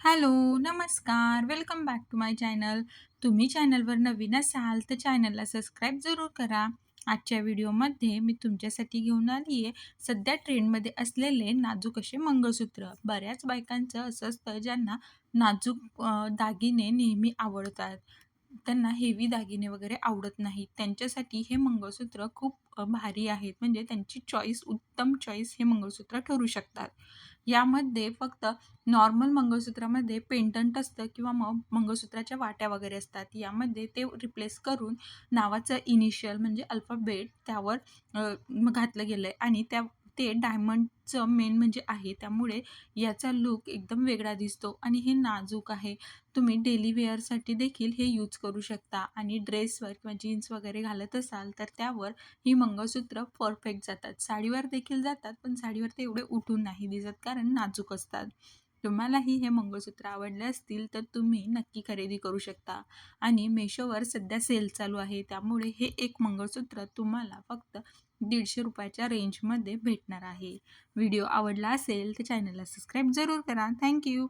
Hello, नमस्कार. Welcome back to my channel. तुम्ही चॅनलवर नवीन असाल तर चॅनलला सबस्क्राईब जरूर करा. आजच्या व्हिडिओमध्ये मी तुमच्यासाठी घेऊन आली आहे सध्या ट्रेंडमध्ये असलेले नाजूक असे मंगळसूत्र. बऱ्याच बायकांचं असं असतं ज्यांना नाजूक दागिने नेहमी आवडतात. त्यांना हेवी दागिने वगैरे आवडत नाहीत. त्यांच्यासाठी हे मंगळसूत्र खूप भारी आहेत. म्हणजे त्यांची चॉईस उत्तम चॉईस हे मंगळसूत्र ठरू शकतात. यामध्ये फक्त नॉर्मल मंगळसूत्रामध्ये पेंडंट असतं किंवा मग मंगळसूत्राच्या वाट्या वगैरे असतात. यामध्ये ते रिप्लेस करून नावाचं इनिशियल म्हणजे अल्फाबेट त्यावर घातलं गेलं आहे आणि त्या ते डायमंडचं मेन म्हणजे आहे. त्यामुळे याचा लूक एकदम वेगळा दिसतो आणि हे नाजूक आहे. तुम्ही डेली वेअरसाठी देखील हे यूज करू शकता आणि ड्रेसवर किंवा जीन्स वगैरे घालत असाल तर त्यावर ही मंगळसूत्र परफेक्ट जातात. साडीवर देखील जातात, पण साडीवर ते एवढे उठून नाही दिसत कारण नाजूक असतात. तुम्हालाही हे मंगळसूत्र आवडले असतील तर तुम्ही नक्की खरेदी करू शकता आणि मेशोवर सध्या सेल चालू आहे. त्यामुळे हे एक मंगळसूत्र तुम्हाला फक्त दीडशे रुपयाच्या रेंजमध्ये भेटणार आहे. व्हिडिओ आवडला असेल तर चॅनलला सबस्क्राईब जरूर करा. थँक्यू